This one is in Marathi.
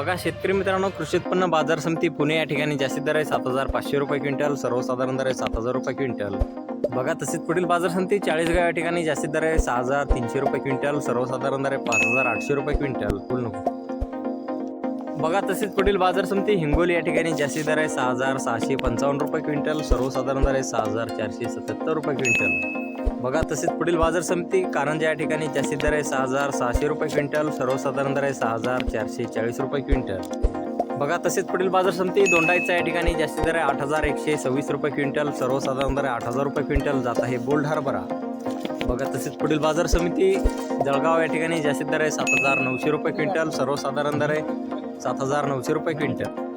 बघा शेतकरी मित्रांनो कृषी उत्पन्न बाजार समिती पुणे या ठिकाणी जास्तीत दर आहे सात हजार पाचशे रुपये क्विंटल सर्वसाधारण दर आहे सात हजार रुपये क्विंटल. बघा तसेच पुढील बाजार समिती चाळीसगाव या ठिकाणी जास्तीत दर आहे सहा हजार तीनशे रुपये क्विंटल सर्वसाधारण दर आहे पाच हजार आठशे रुपये क्विंटल. फुल नको. बघा तसेच पुढील बाजार समिती हिंगोली या ठिकाणी जास्ती दर आहे सहा हजार सहाशे पंचावन्न रुपये क्विंटल सर्वसाधारण दर आहे सहा हजार चारशे सत्याहत्तर रुपये क्विंटल. बघा तसेच पुढील बाजार समिती कारंजा या ठिकाणी जास्ती दर आहे सहा हजार सहाशे रुपये क्विंटल सर्वसाधारण दर आहे सहा हजार चारशे चाळीस रुपये क्विंटल. बघा तसेच पुढील बाजार समिती दोंडाईचा या ठिकाणी जास्ती दर आहे आठ हजार एकशे सव्वीस रुपये क्विंटल सर्वसाधारण दर आहे आठ हजार रुपये क्विंटल जात आहे बोल्ड हरभरा. बघा तसेच पुढील बाजार समिती जळगाव या ठिकाणी जास्तीत दर आहे सात हजार नऊशे रुपये क्विंटल सर्वसाधारण दर आहे सात हजार नऊशे रुपये क्विंटल.